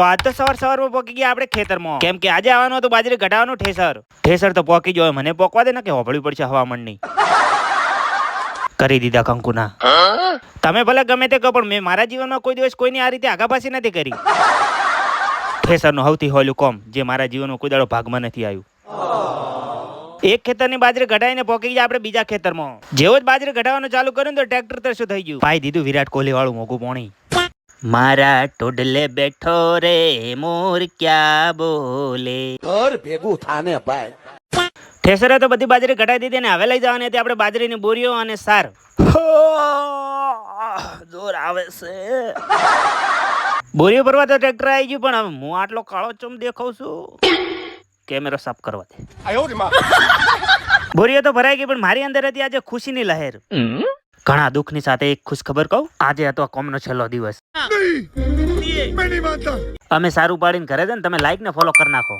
તો આજ તો સવાર સવારમાં પોકી ગયા આપણે ખેતરમાં. કેમ કે આજે આવવાનું હતું બાજરી ઘટાવાનું ઠેસર. ઠેસર તો પોકી જો મને પોકવા દે ને કે હોભળવી પડશે હવામાનની. કરી દીધા કંકુના. તમે ભલે ગમે તે કહો, પણ મેં મારા જીવનમાં કોઈ દિવસ કોઈની આ રીતે આગાપાસી નથી કરી. ઠેસરનું સૌથી હોલું કોમ, જે મારા જીવનમાં કોઈ દાડો ભાગમાં નથી આવ્યું. એક ખેતરની બાજરી ઘટાઈને પોકી ગયા આપણે બીજા ખેતરમાં. જેવો જ બાજરી ઘટાવાનું ચાલુ કર્યું તો ટ્રેક્ટર તો શું થઈ ગયું? ભાઈ દીધું વિરાટ કોહલી વાળું મોગું પોણી. મારા ટોડલે બેઠો રે મોર ક્યાં બોલે? ઘર ભેગું થાને ભાઈ. ઠેસરે તો બધી બાજરી ઘટાઈ દીધી ને હવે લઈ જવાની હતી આપણે બાજરીની બોરીઓ અને સાર. જોર આવે છે. બોરીઓ ભરવા તો ટ્રેક્ટર આવી ગયું પણ હવે હું આટલો કાળો ચમ દેખાઉં છું. કેમેરો સાફ કરવા દે. બોરીઓ તો ભરાઈ ગઈ પણ મારી અંદર હતી આજે ખુશીની લહેર. ઘણા દુઃખની સાથે એક ખુશ ખબર કહું આજે હતો કોમનો છેલ્લો દિવસ. અમે સારું પાડીને ઘરે છે ને તમે લાઈક ને ફોલો કરી નાખો.